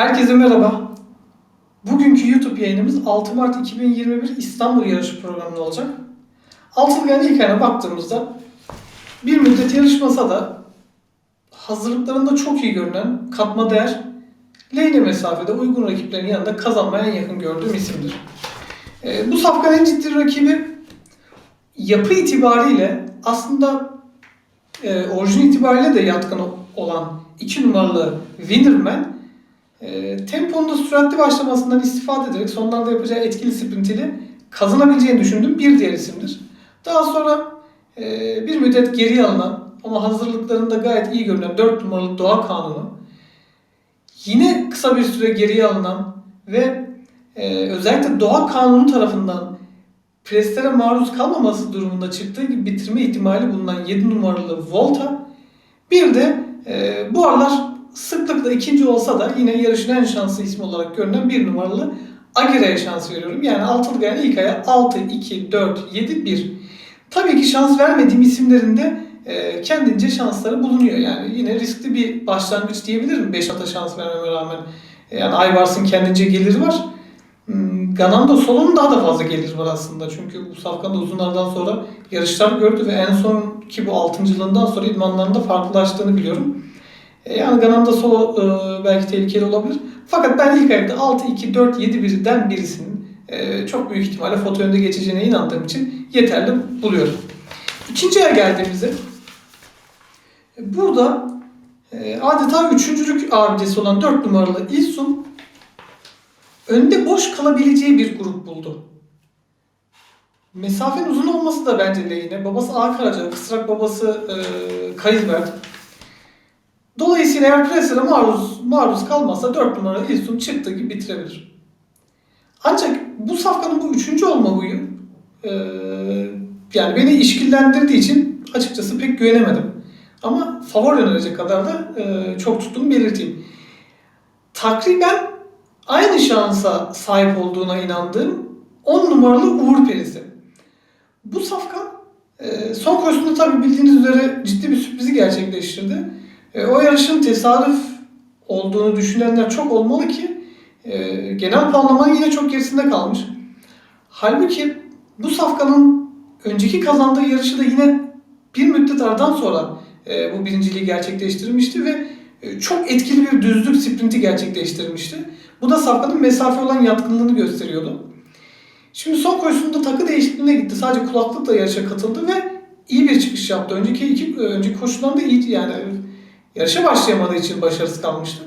Herkese merhaba. Bugünkü YouTube yayınımız 6 Mart 2021 İstanbul yarışı programında olacak. Altılgan ilk ayına baktığımızda bir müddet yarışmasa da hazırlıklarında çok iyi görünen katma değer lehine mesafede uygun rakiplerin yanında kazanmaya en yakın gördüğüm isimdir. Ee, bu safkanın en ciddi rakibi yapı itibariyle aslında e, orijin itibariyle de yatkın olan 2 numaralı Winnerman e, temponun süratli başlamasından istifade ederek sonlarda yapacağı etkili sprintiyle kazanabileceğini düşündüğüm bir diğer isimdir. Daha sonra e, bir müddet geriye alınan ama hazırlıklarında gayet iyi görünen 4 numaralı Doğa Kanunu yine kısa bir süre geriye alınan ve e, özellikle Doğa Kanunu tarafından preslere maruz kalmaması durumunda çıktığı gibi bitirme ihtimali bulunan 7 numaralı Volta bir de e, bu aralar sıklıkla ikinci olsa da yine yarışın en şanslı ismi olarak görünen bir numaralı Agire'ye şans veriyorum. Yani altılı yani ilk aya 6, 2, 4, 7, 1. Tabii ki şans vermediğim isimlerin de e, kendince şansları bulunuyor. Yani yine riskli bir başlangıç diyebilirim 5 ata şans vermeme rağmen. E, Yani Ayvars'ın kendince geliri var. Hmm, Gananda Solo'nun daha da fazla geliri var aslında. Çünkü bu safkan da uzunlardan sonra yarışlar gördü ve en son ki bu altıncılığından sonra idmanlarında farklılaştığını biliyorum. E, Yani Gananda Solo e, belki tehlikeli olabilir. Fakat ben ilk ayakta 6, 2, 4, 7 birden birisinin e, çok büyük ihtimalle foto önde geçeceğine inandığım için yeterli buluyorum. İkinci aya geldiğimizde e, burada e, adeta üçüncülük abidesi olan 4 numaralı İlsun önde boş kalabileceği bir grup buldu. Mesafenin uzun olması da bence lehine. Babası A Karaca, kısrak babası e, Kayızbert. Dolayısıyla eğer presere maruz, maruz kalmazsa 4 numara İlsun çıktığı gibi bitirebilir. Ancak bu safkanın bu üçüncü olma huyu e, yani beni işkillendirdiği için açıkçası pek güvenemedim. Ama favori önerecek kadar da e, çok tuttuğumu belirteyim. Takriben aynı şansa sahip olduğuna inandığım 10 numaralı Uğur Perisi. Bu safkan e, son koşusunda tabii bildiğiniz üzere ciddi bir sürprizi gerçekleştirdi. E, o yarışın tesadüf olduğunu düşünenler çok olmalı ki e, genel puanlamanın yine çok gerisinde kalmış. Halbuki bu safkanın önceki kazandığı yarışı da yine bir müddet aradan sonra e, bu birinciliği gerçekleştirmişti ve e, çok etkili bir düzlük sprinti gerçekleştirmişti. Bu da safkanın mesafe olan yatkınlığını gösteriyordu. Şimdi son koşusunda takı değişikliğine gitti. Sadece kulaklıkla yarışa katıldı ve iyi bir çıkış yaptı. Önceki iki önceki koşularında iyiydi yani. Yarışa başlayamadığı için başarısız kalmıştı.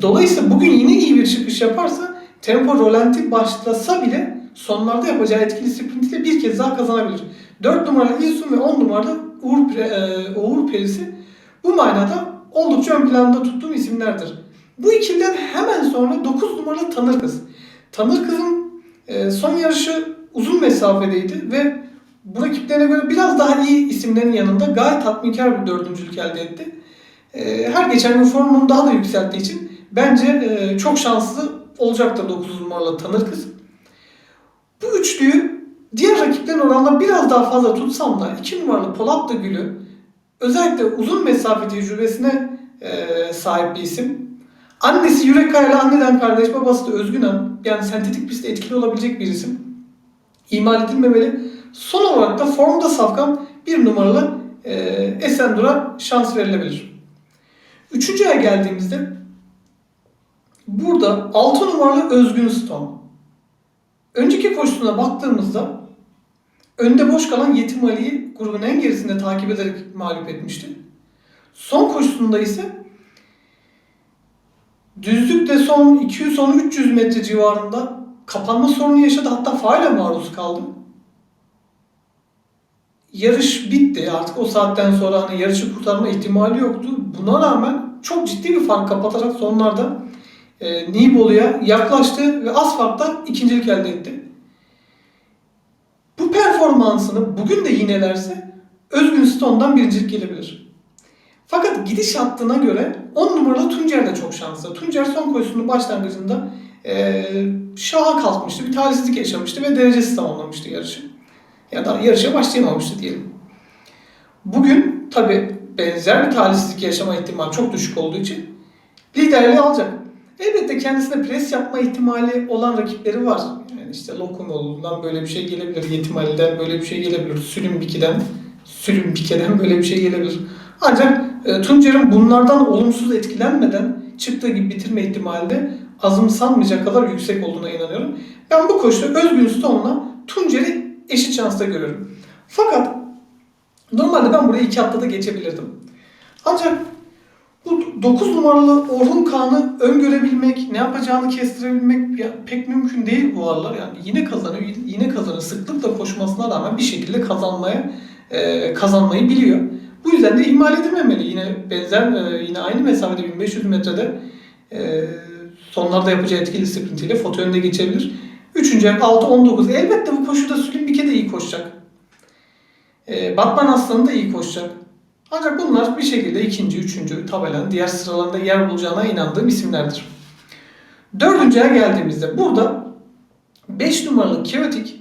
Dolayısıyla bugün yine iyi bir çıkış yaparsa tempo rolanti başlasa bile sonlarda yapacağı etkili sprintiyle bir kez daha kazanabilir. 4 numaralı İlsun ve 10 numaralı Uğur, e, Uğur Perisi bu manada oldukça ön planda tuttuğum isimlerdir. Bu ikiliden hemen sonra 9 numaralı Tanır Kız. Tanır Kız'ın e, son yarışı uzun mesafedeydi ve bu rakiplerine göre biraz daha iyi isimlerin yanında gayet tatminkar bir dördüncülük elde etti. E, her geçen gün formunu daha da yükselttiği için bence e, çok şanslı olacaktır 9 numaralı Tanır Kız. Bu üçlüyü diğer rakiplerin oranla biraz daha fazla tutsam da 2 numaralı Polat da Gül'ü özellikle uzun mesafe tecrübesine e, sahip bir isim. Annesi Yürek Kaya'yla anneden kardeş, babası da Özgünen. Yani sentetik pistte etkili olabilecek bir isim. İmal edilmemeli. Son olarak da formda safkan bir numaralı e, Esendur'a şans verilebilir. Üçüncü aya geldiğimizde burada 6 numaralı Özgün Stone. Önceki koşusuna baktığımızda önde boş kalan Yetim Ali'yi grubun en gerisinde takip ederek mağlup etmişti. Son koşusunda ise düzlükte son 200-300 metre civarında kapanma sorunu yaşadı. Hatta faale maruz kaldı. Yarış bitti. Artık o saatten sonra hani yarışı kurtarma ihtimali yoktu. Buna rağmen çok ciddi bir fark kapatarak sonlarda e, Nibolu'ya yaklaştı ve az farkla ikincilik elde etti. Bu performansını bugün de yinelerse Özgün Stone'dan birincilik gelebilir. Fakat gidiş hattına göre 10 numaralı Tuncer de çok şanslı. Tuncer son koşusunun başlangıcında e, şaha kalkmıştı. Bir talihsizlik yaşamıştı ve derecesi tamamlamıştı yarışı. Ya da yarışa başlayamamıştı diyelim. Bugün tabi benzer bir talihsizlik yaşama ihtimali çok düşük olduğu için liderliği alacak. Elbette kendisine pres yapma ihtimali olan rakipleri var. Yani işte Lokumoğlu'ndan böyle bir şey gelebilir. Yetimali'den böyle bir şey gelebilir. Sülümbiki'den Sülümbike'den böyle bir şey gelebilir. Ancak e, Tuncer'in bunlardan olumsuz etkilenmeden çıktığı gibi bitirme ihtimali de azımsanmayacak kadar yüksek olduğuna inanıyorum. Ben bu koşuda Özgün Stone'la Tuncer'i eşit şansta görüyorum. Fakat normalde ben burayı iki haftada geçebilirdim. Ancak bu 9 numaralı Orhun Kağan'ı öngörebilmek, ne yapacağını kestirebilmek ya pek mümkün değil bu aralar. Yani yine kazanıyor, yine kazanıyor. Sıklıkla koşmasına rağmen bir şekilde kazanmaya e, kazanmayı biliyor. Bu yüzden de ihmal edilmemeli. Yine benzer, e, yine aynı mesafede 1500 metrede e, sonlarda yapacağı etkili sprintiyle foto önde geçebilir. Üçüncü ayak 6-19. Elbette bu koşuda koşacak. E, Batman Aslanı da iyi koşacak. Ancak bunlar bir şekilde ikinci, üçüncü tabelanın diğer sıralarında yer bulacağına inandığım isimlerdir. Dördüncüye geldiğimizde burada 5 numaralı Chaotic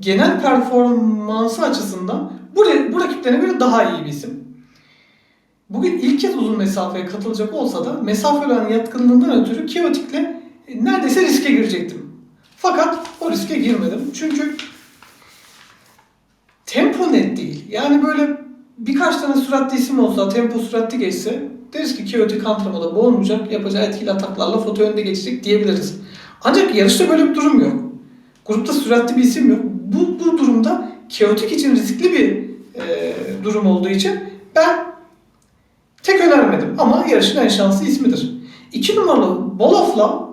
genel performansı açısından bu, bu rakiplerine göre daha iyi bir isim. Bugün ilk kez uzun mesafeye katılacak olsa da mesafe olan yatkınlığından ötürü Chaotic'le neredeyse riske girecektim. Fakat o riske girmedim. Çünkü net değil. Yani böyle birkaç tane süratli isim olsa, tempo süratli geçse deriz ki Chaotic antrenmanda boğulmayacak, yapacağı etkili ataklarla foto önde geçecek diyebiliriz. Ancak yarışta böyle bir durum yok. Grupta süratli bir isim yok. Bu, bu durumda Chaotic için riskli bir e, durum olduğu için ben tek önermedim. Ama yarışın en şanslı ismidir. 2 numaralı Bolof'la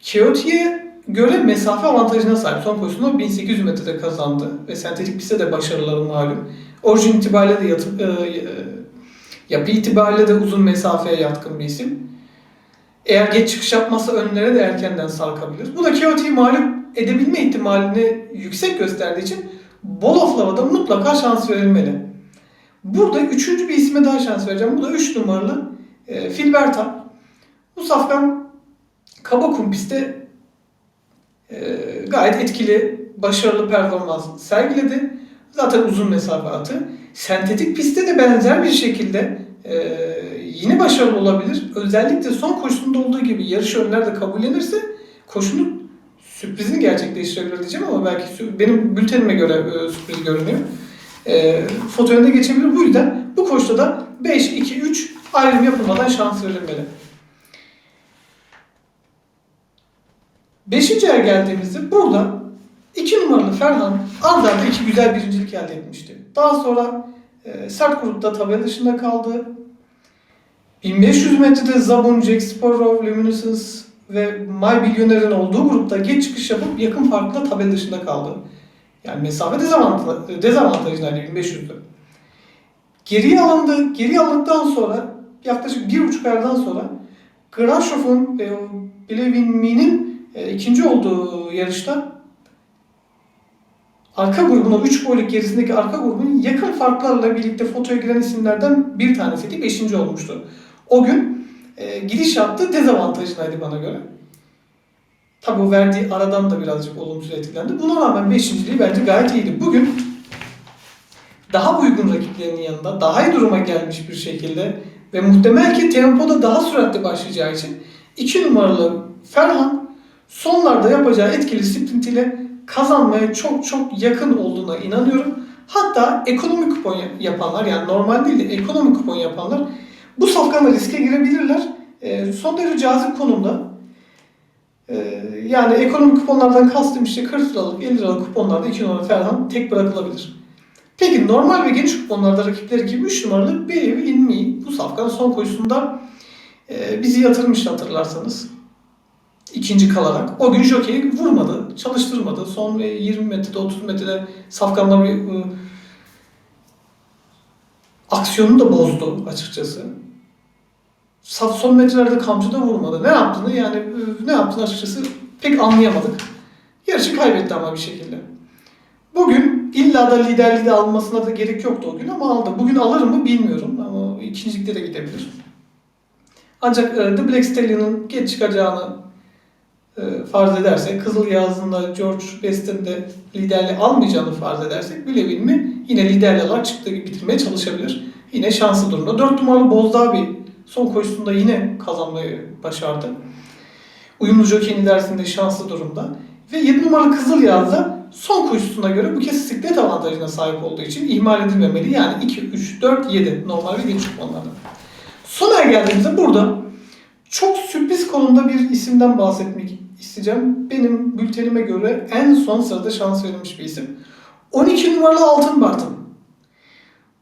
Chaotic'e göre mesafe avantajına sahip. Son koşusunda 1800 metrede kazandı ve sentetik pistte de başarıları malum. Orijin itibariyle de yatı, e, e, yapı itibariyle de uzun mesafeye yatkın bir isim. Eğer geç çıkış yapmazsa önlere de erkenden sarkabilir. Bu da Chaotic'i mağlup edebilme ihtimalini yüksek gösterdiği için Bolof'la da mutlaka şans verilmeli. Burada üçüncü bir isme daha şans vereceğim. Bu da 3 numaralı e, Filberta. Bu safkan kaba kum pistte e, gayet etkili, başarılı performans sergiledi. Zaten uzun mesafe atı. Sentetik pistte de benzer bir şekilde e, yine başarılı olabilir. Özellikle son koşusunda olduğu gibi yarış önlerde kabullenirse koşunun sürprizini gerçekleştirebilir diyeceğim ama belki benim bültenime göre e, sürpriz görünüyor. E, foto önde geçebilir. Bu yüzden bu koşuda da 5-2-3 ayrım yapılmadan şans verilmeli. Beşinciye geldiğimizde burada iki numaralı Ferhan arda iki güzel birincilik elde etmişti. Daha sonra e, sert grupta tabela dışında kaldı. 1500 metrede Zabun, Jack Sporov, Luminescence ve My Billionaire'in olduğu grupta geç çıkış yapıp yakın farkla tabela dışında kaldı. Yani mesafe dezavantaj, dezavantajındaydı 1500'dü. Geriye alındı. Geriye alındıktan sonra yaklaşık bir buçuk aydan sonra Grashof'un ve Bilevinmi'nin e, ikinci olduğu yarışta arka grubuna 3 boyluk gerisindeki arka grubun yakın farklarla birlikte fotoya giren isimlerden bir tanesiydi. Beşinci olmuştu. O gün e, gidiş yaptı dezavantajındaydı bana göre. Tabi o verdiği aradan da birazcık olumsuz etkilendi. Buna rağmen beşinciliği bence gayet iyiydi. Bugün daha uygun rakiplerinin yanında daha iyi duruma gelmiş bir şekilde ve muhtemel ki tempoda daha süratli başlayacağı için 2 numaralı Ferhan sonlarda yapacağı etkili sprint ile kazanmaya çok çok yakın olduğuna inanıyorum. Hatta ekonomik kupon yapanlar yani normal değil de ekonomik kupon yapanlar bu safkanla riske girebilirler. E, son derece cazip konumda. E, yani ekonomik kuponlardan kastım işte 40 liralık 50 liralık kuponlarda 2 numaralı Ferhan tek bırakılabilir. Peki normal ve geniş kuponlarda rakipleri gibi 3 numaralı Beyevi İnmi bu safkan son koşusunda e, bizi yatırmıştı hatırlarsanız. İkinci kalarak. O gün jockey vurmadı, çalıştırmadı. Son 20 metrede, 30 metrede safkanla bir e, aksiyonu da bozdu açıkçası. Saf son metrelerde kamçı da vurmadı. Ne yaptığını yani e, ne yaptığını açıkçası pek anlayamadık. Yarışı kaybetti ama bir şekilde. Bugün illa da liderliği de almasına da gerek yoktu o gün ama aldı. Bugün alır mı bilmiyorum ama ikincilikte de gidebilir. Ancak e, The Black Stallion'ın geç çıkacağını farz edersek, Kızıl Yazı'nda George Best'in de liderliği almayacağını farz edersek Bülevin mi yine liderli olarak çıktığı gibi bitirmeye çalışabilir. Yine şanslı durumda. 4 numaralı Bozdağ bir Son koşusunda yine kazanmayı başardı. Uyumlu jockey'in ilerisinde şanslı durumda. Ve 7 numaralı Kızıl Yaz'da son koşusuna göre bu kez siklet avantajına sahip olduğu için ihmal edilmemeli. Yani 2, 3, 4, 7 normal ve geniş kuponlarda. Sona geldiğimizde burada çok sürpriz konumda bir isimden bahsetmek isteyeceğim. Benim bültenime göre en son sırada şans verilmiş bir isim. 12 numaralı Altın Bartın.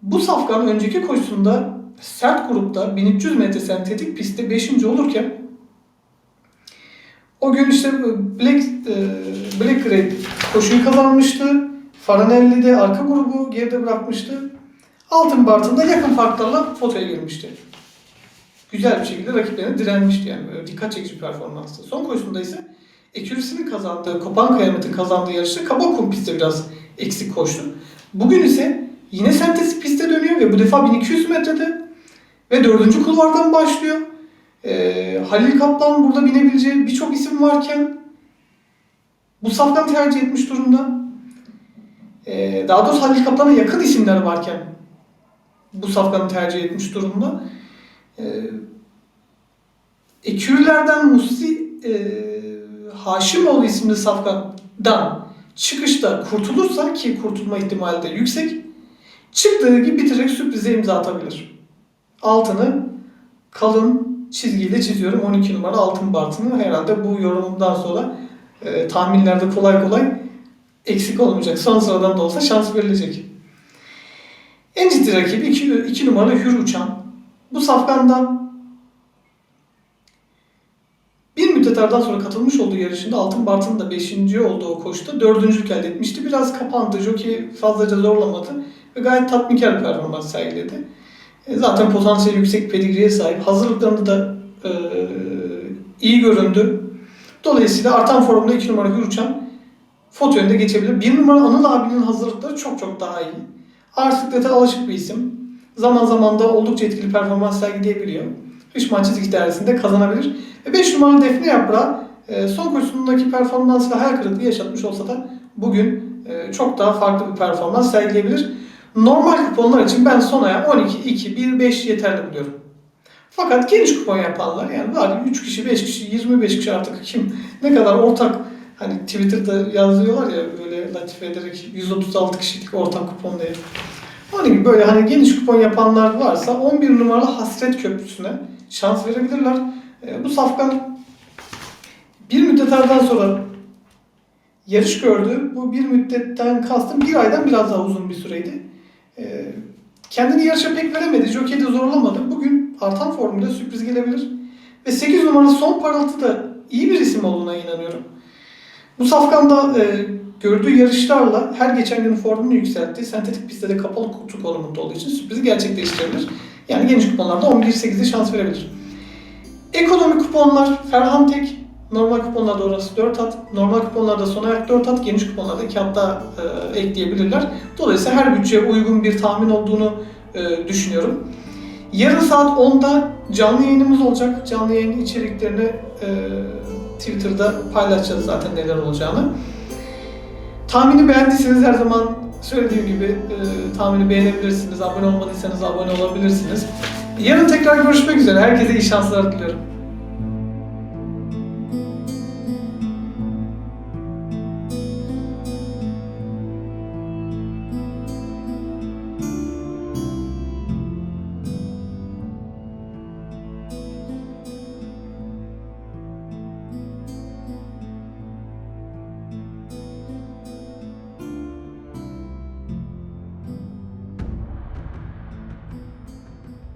Bu safkan önceki koşusunda sert grupta 1300 metre sentetik pistte 5. olurken o gün işte Black, e, Black Grade koşuyu kazanmıştı. Faranelli'de arka grubu geride bırakmıştı. Altın Bartın'da yakın farklarla fotoya girmişti. Güzel bir şekilde rakiplerine direnmişti yani. Böyle dikkat çekici bir performanstı. Son koşusunda ise Ekürisi'nin kazandığı, Kopan Kıyamet'in kazandığı yarışta Kabakum pistte biraz eksik koştu. Bugün ise yine sentetik piste dönüyor ve bu defa 1200 metrede ve dördüncü kulvardan başlıyor. Ee, Halil Kaplan burada binebileceği birçok isim varken bu safkan tercih etmiş durumda. Ee, daha doğrusu Halil Kaplan'a yakın isimler varken bu safkanı tercih etmiş durumda. Ee, Ekürlerden Musi e, Haşimoğlu isimli safkandan çıkışta kurtulursa ki kurtulma ihtimali de yüksek çıktığı gibi bitirecek sürprize imza atabilir. Altını kalın çizgiyle çiziyorum. 12 numara altın bartını herhalde bu yorumumdan sonra e, tahminlerde kolay kolay eksik olmayacak. Son sıradan da olsa şans verilecek. En ciddi rakibi 2, 2 numaralı Hür Uçan. Bu safkandan bir müddet aradan sonra katılmış olduğu yarışında Altın Bartın da 5. olduğu o koşuda 4. elde etmişti. Biraz kapandı. Jockey fazlaca zorlamadı ve gayet tatminkar performans sergiledi. E, Zaten potansiyeli yüksek pedigriye sahip. Hazırlıklarında da e, iyi göründü. Dolayısıyla artan formda 2 numara Hür Uçan foto önünde geçebilir. 1 numara Anıl abinin hazırlıkları çok çok daha iyi. Ağır siklete alışık bir isim. Zaman zaman da oldukça etkili performans sergileyebiliyor. Hışman çizgi dairesinde kazanabilir. Ve 5 numaralı Defne Yaprağı e, son koşusundaki performansıyla hayal kırıklığı yaşatmış olsa da bugün e, çok daha farklı bir performans sergileyebilir. Normal kuponlar için ben son aya 12, 2, 1, 5 yeterli buluyorum. Fakat geniş kupon yapanlar yani var 3 kişi, 5 kişi, 25 kişi artık kim ne kadar ortak hani Twitter'da yazıyorlar ya böyle latife ederek 136 kişilik ortak kupon diye. Onun gibi böyle hani geniş kupon yapanlar varsa 11 numaralı Hasret Köprüsü'ne şans verebilirler. E, bu safkan bir müddet aradan sonra yarış gördü. Bu bir müddetten kastım bir aydan biraz daha uzun bir süreydi. E, kendini yarışa pek veremedi. Jockey de zorlamadı. Bugün artan formuyla sürpriz gelebilir. Ve 8 numaralı son parıltı da iyi bir isim olduğuna inanıyorum. Bu safkanda e, gördüğü yarışlarla her geçen gün formunu yükseltti. Sentetik pistte de kapalı kutu konumunda olduğu için sürprizi gerçekleştirebilir. Yani geniş kuponlarda 11-8'de şans verebilir. Ekonomik kuponlar Ferhan Tek, normal kuponlarda orası 4 at, normal kuponlarda son ayak 4 at, geniş kuponlarda 2 at daha e, ekleyebilirler. Dolayısıyla her bütçeye uygun bir tahmin olduğunu e, düşünüyorum. Yarın saat 10'da canlı yayınımız olacak. Canlı yayın içeriklerini e, Twitter'da paylaşacağız zaten neler olacağını. Tahmini beğendiyseniz her zaman söylediğim gibi e, tahmini beğenebilirsiniz. Abone olmadıysanız abone olabilirsiniz. Yarın tekrar görüşmek üzere. Herkese iyi şanslar diliyorum.